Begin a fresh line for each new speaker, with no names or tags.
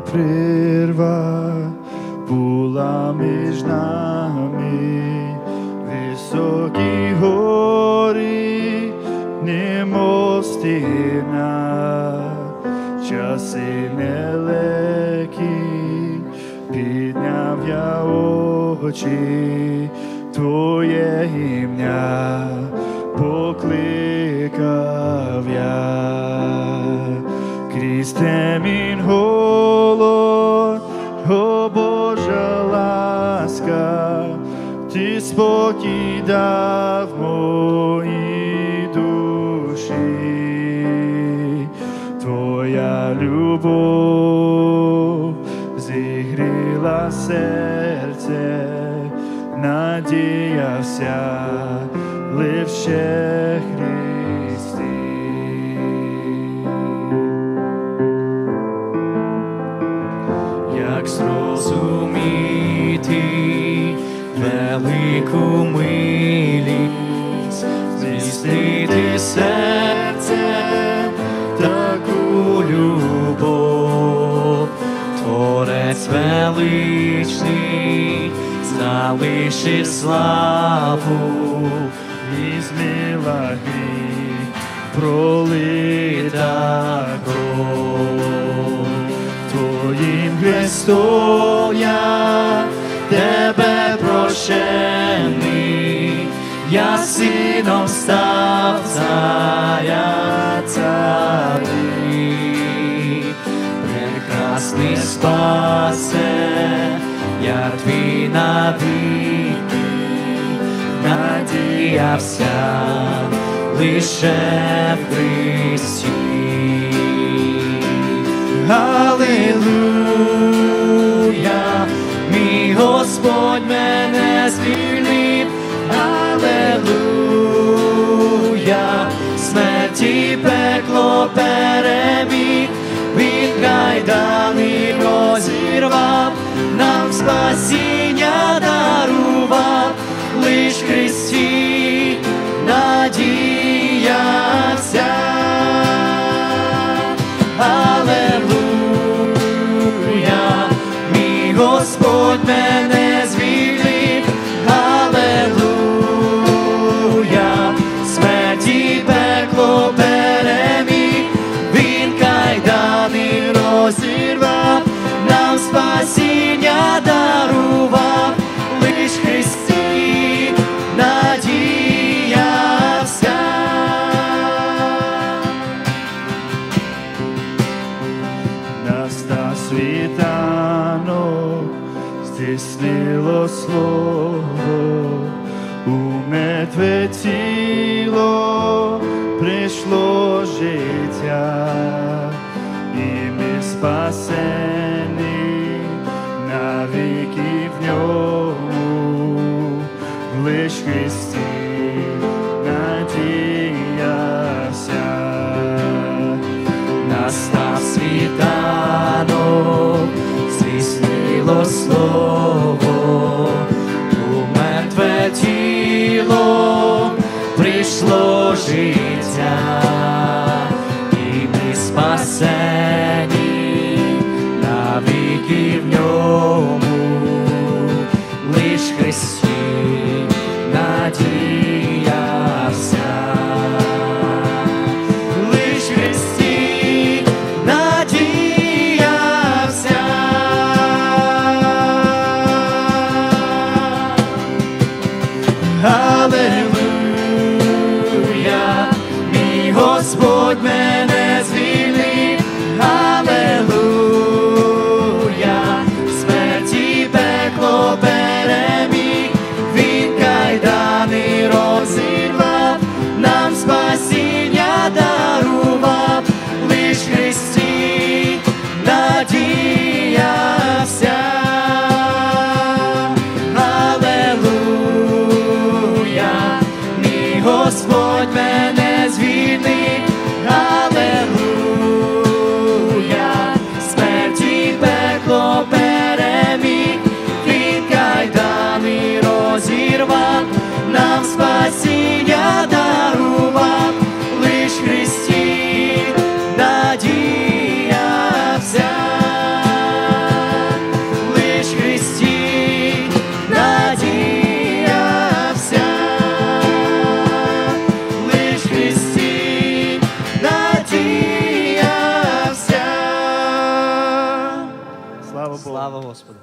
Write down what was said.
прірва була між нами, високі гори, немов стіна, часи нелекі, підняв я очі, Твоє ім'я покликав я. Крізь темінь спокій дав моїй душі, твоя любов зігріла серце, надіявся лише Христі.
Милість, серце таку любов, Творець величний, залишив славу,
і зміла гріх пролита кров. Твоїм Христом я тебе прощений, я сином став царя царі.
прекрасний спасе, я твій навіки, надіявся лише в Христі. Аллилуйя, смерті пекло переміг, він кайдани розірвав, нам спасіння дарував, лиш Христі надіявся. Алелуя, мій Господь мене звільнив,
здійснило слово, у мертве тіло прийшло життя, і ми спасені навіки в ньому, лиш в
здійснило слово, Hallelujah. спасіння дарував, лиш Христі надія вся, лиш Христі надія вся, лиш Христі надія вся. Слава Богу.
Слава Господу.